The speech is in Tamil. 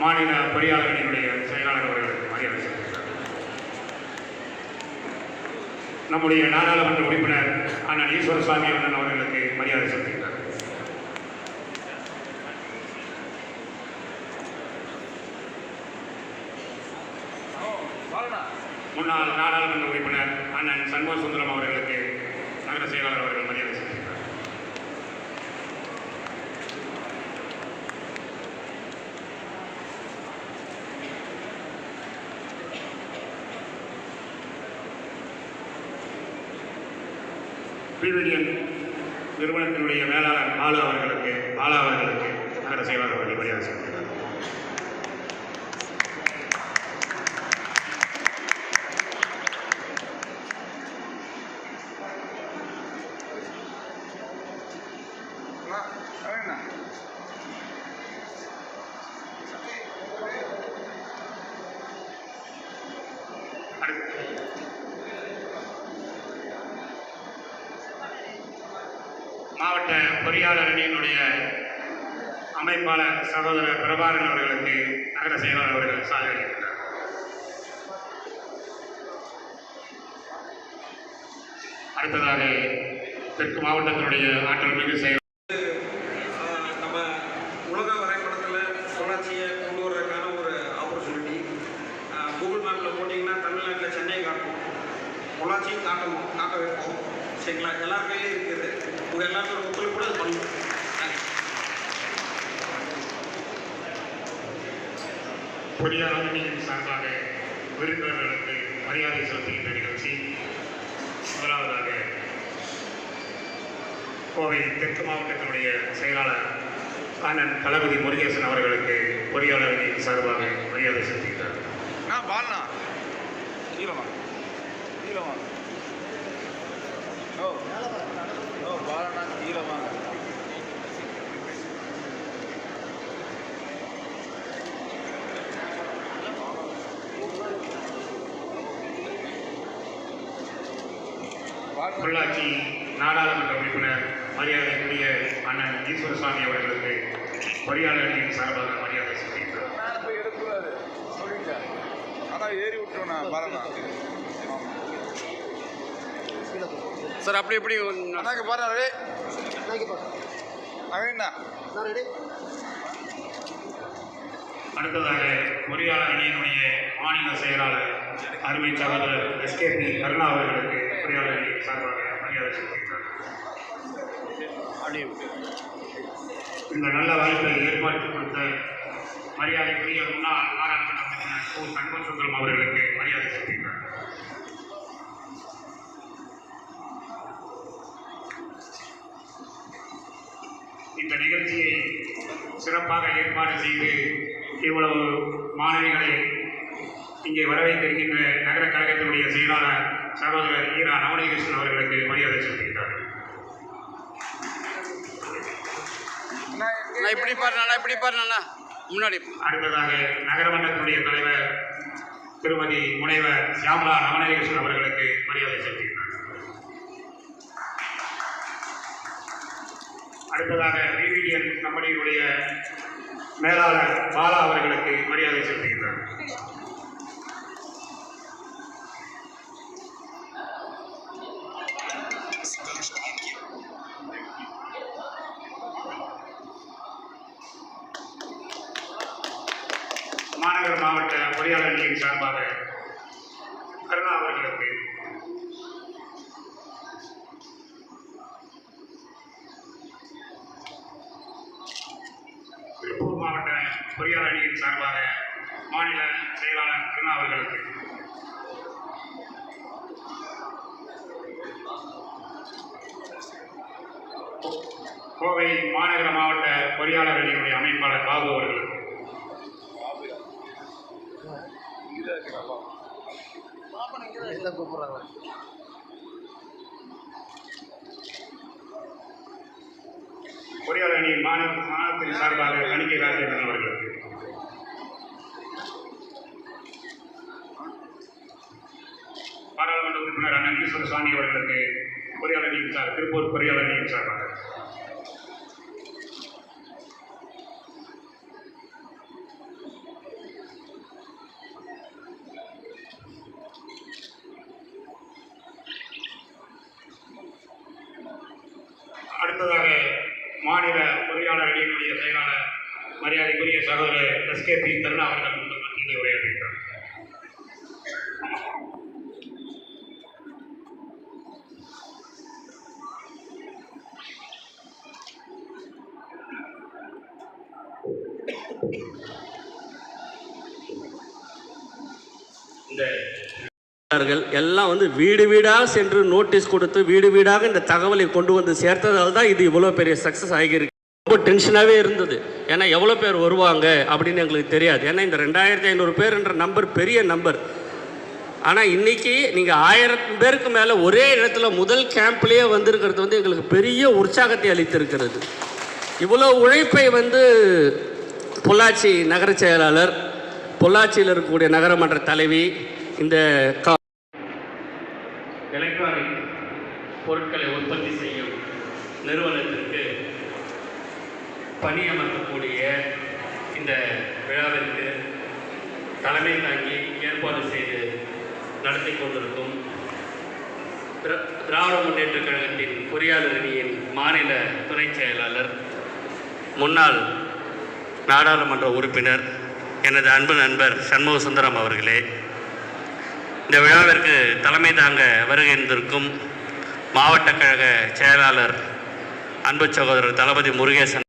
மாநில பொறியாளர்களினுடைய செயலாளர் அவர்களுக்கு மரியாதை செலுத்துகிறார் நம்முடைய நாடாளுமன்ற உறுப்பினர் அண்ணன் ஈஸ்வரசாமி அண்ணன் அவர்களுக்கு மரியாதை செலுத்துகிறார் முன்னாள் நாடாளுமன்ற உறுப்பினர் அண்ணன் சண்முக சுந்தரம் அவர்களுக்கு நகர செயலாளர் அவர்கள் மரியாதை செலுத்துகிறார் நிறுவனத்தினுடைய மேலாளர் பாலு அவர்களுக்கு பாலா அவர்களுக்கு நகர செயலாளர் அவர்கள் மரியாதை செலுத்துகிறார். அடுத்து மாவட்ட பொறியாளர் அணியினுடைய அமைப்பாளர் சகோதரர் பிரபாகரன் அவர்களுக்கு நகர செயலாளர் அவர்கள் சாலை அடுத்ததாக தெற்கு மாவட்டத்தினுடைய ஆற்றல் மிகு செயல் நம்ம உலக வரைபடத்தில் பொள்ளாச்சியை கொண்டு வர்றதுக்கான ஒரு ஆப்பர்ச்சுனிட்டி கூகுள் மேப்பில் போட்டிங்கன்னா தமிழ்நாட்டில் சென்னை காட்டும் பொள்ளாச்சியும் காட்டணும் காட்ட வைப்போம் சரிங்களா எல்லார் கையிலும் இருக்குது. உங்கள் எல்லாருக்கும் ஒத்துழைப்பு கூட அது தேங்க்ஸ் பொறியாளர் அணியின் சார்பாக விருந்தினர்களுக்கு மரியாதை செலுத்துகின்ற நிகழ்ச்சி முதலாவதாக கோவை தெற்கு மாவட்டத்தினுடைய செயலாளர் அண்ணன் தளபதி முருகேசன் அவர்களுக்கு பொறியாளர் அணியின் சார்பாக மரியாதை செலுத்துகிறார் ஆ பால்ண்ணா கீழே வாங்க கீழே வாங்க ஓ ஓ பாலண்ணா கீழே வாங்க பொள்ளாச்சி நாடாளுமன்ற உறுப்பினர் மரியாதைக்குரிய அண்ணன் ஈஸ்வரசாமி அவர்களுக்கு பொறியாளர்களின் சார்பாக மரியாதை செலுத்துகிறார் மேலே ஏறி விட்டுருவேன் பாலண்ணா சார் அப்படி எப்படி அண்ணாக்கு பாரு ரெடி. நவீனா அடுத்ததாக பொறியாளர் அணியினுடைய மாநில செயலாளர் அருமை சகோதரர் எஸ்கேபி கருணா அவர்களுக்கு பொறியாளர் அணியின் சார்பாக மரியாதை செலுத்துகிறார் இந்த நல்ல வாய்ப்பை ஏற்படுத்தி கொடுத்த மரியாதைக்குரிய முன்னாள் நாடாளுமன்ற உறுப்பினர் கு சண்முக சுந்தரம் அவர்களுக்கு நிகழ்ச்சியை சிறப்பாக ஏற்பாடு செய்து இவ்வளவு மாணவிகளை இங்கே வரவைத்திருக்கின்ற நகர கழகத்தினுடைய செயலாளர் சகோதரர் ஈரா நவநீகிருஷ்ணன் அவர்களுக்கு மரியாதை செலுத்துகிறார்கள். இப்படி பாருண்ணா இப்படி பாருண்ணா முன்னாடி. அடுத்ததாக நகரமன்றத்தினுடைய தலைவர் திருமதி முனைவர் சியாமலா ரமணகிருஷ்ணன் அவர்களுக்கு மரியாதை செலுத்துகிறார் அடுத்ததாக பிவிடிஎன் கம்பெனியினுடைய மேலாளர் பாலா அவர்களுக்கு மரியாதை செலுத்துகிறார் மாநகர மாவட்ட பொறியாளர் அணியின் சார்பாக கருணா அவர்களுக்கு திருப்பூர் மாவட்ட பொறியாளர் அணியின் சார்பாக மாநில செயலாளர் கருணா அவர்களுக்கு. கோவை மாநகர மாவட்ட பொறியாளர் அணியினுடைய அமைப்பாளர் பாபு அவர்களுக்கு. பொறியாளர் அணியின் மாநில மாநிலத்தின் சார்பாக கணிகை ராஜேந்திரன் அவர்கள். சட்டமன்ற உறுப்பினர் அண்ணன் ஈஸ்வர சாமி அவர்களுக்கு பொறியாளர்களின் சார் திருப்பூர் பொறியாளர்களின் சார்பாக அடுத்ததாக மாநில பொறியாளர்களினுடைய செயலாளர் மரியாதைக்குரிய சகோதரர் எஸ் கே பி கருணா அவர்கள். எல்லாம் வந்து வீடு வீடாக சென்று நோட்டீஸ் கொடுத்து வீடு வீடாக இந்த தகவலை கொண்டு வந்து சேர்த்ததால் தான் இது இவ்வளோ பெரிய சக்ஸஸ் ஆகியிருக்கு. ரொம்ப டென்ஷனாகவே இருந்தது. ஏன்னா எவ்வளோ பேர் வருவாங்க அப்படின்னு எங்களுக்கு தெரியாது. ஏன்னா இந்த ரெண்டாயிரத்தி ஐநூறு பேர்ன்ற நம்பர் பெரிய நம்பர் ஆனால் இன்னைக்கு நீங்கள் ஆயிரம் பேருக்கு மேலே ஒரே இடத்துல முதல் கேம்ப்லேயே வந்திருக்கிறது வந்து எங்களுக்கு பெரிய உற்சாகத்தை அளித்திருக்கிறது. இவ்வளோ உழைப்பை வந்து பொள்ளாச்சி நகர செயலாளர் பொள்ளாச்சியில் இருக்கக்கூடிய நகரமன்ற தலைவி இந்த கா எலக்ட்ரானிக் பொருட்களை உற்பத்தி செய்யும் நிறுவனத்திற்கு பணியமர்த்தக்கூடிய இந்த விழாவிற்கு தலைமை தாங்கி ஏற்பாடு செய்து நடத்தி கொண்டிருக்கும் திராவிட முன்னேற்ற கழகத்தின் பொறியாளர் அணியின் மாநில துணை செயலாளர் முன்னாள் நாடாளுமன்ற உறுப்பினர் எனது அன்பு நண்பர் சண்முக சுந்தரம் அவர்களே இந்த விழாவிற்கு தலைமை தாங்க வருகின்றிருக்கும் மாவட்ட கழக செயலாளர் அன்பு சகோதரர் தளபதி முருகேசன்